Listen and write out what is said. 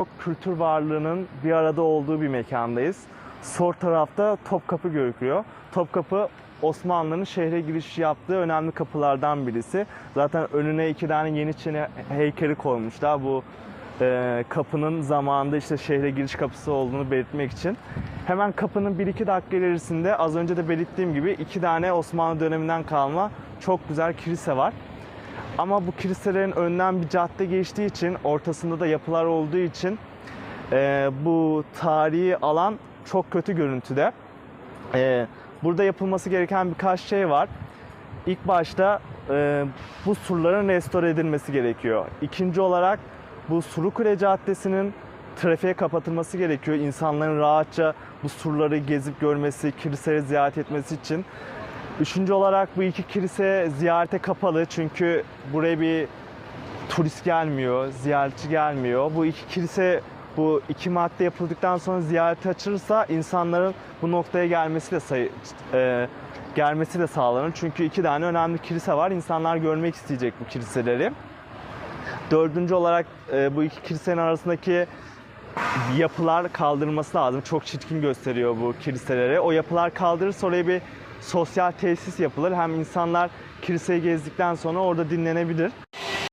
Çok kültür varlığının bir arada olduğu bir mekandayız. Sol tarafta Topkapı görüküyor. Topkapı Osmanlı'nın şehre giriş yaptığı önemli kapılardan birisi. Zaten önüne iki tane Yeniçeri heykeli koymuşlar. Bu e, kapının zamanında işte şehre giriş kapısı olduğunu belirtmek için. Hemen kapının 1-2 dakika ilerisinde az önce de belirttiğim gibi iki tane Osmanlı döneminden kalma çok güzel kilise var. Ama bu kiliselerin önünden bir cadde geçtiği için, ortasında da yapılar olduğu için e, bu tarihi alan çok kötü görüntüde. E, burada yapılması gereken birkaç şey var. İlk başta e, bu surların restore edilmesi gerekiyor. İkinci olarak bu Surukule Caddesi'nin trafiğe kapatılması gerekiyor. İnsanların rahatça bu surları gezip görmesi, kiliseleri ziyaret etmesi için. Üçüncü olarak bu iki kilise ziyarete kapalı çünkü buraya bir turist gelmiyor, ziyaretçi gelmiyor. Bu iki kilise bu iki madde yapıldıktan sonra ziyarete açılırsa insanların bu noktaya gelmesi de sayı, e, gelmesi de sağlanır. Çünkü iki tane önemli kilise var. İnsanlar görmek isteyecek bu kiliseleri. Dördüncü olarak e, bu iki kilisenin arasındaki yapılar kaldırılması lazım. Çok çirkin gösteriyor bu kiliseleri. O yapılar kaldırırsa oraya bir sosyal tesis yapılır. Hem insanlar kiliseyi gezdikten sonra orada dinlenebilir.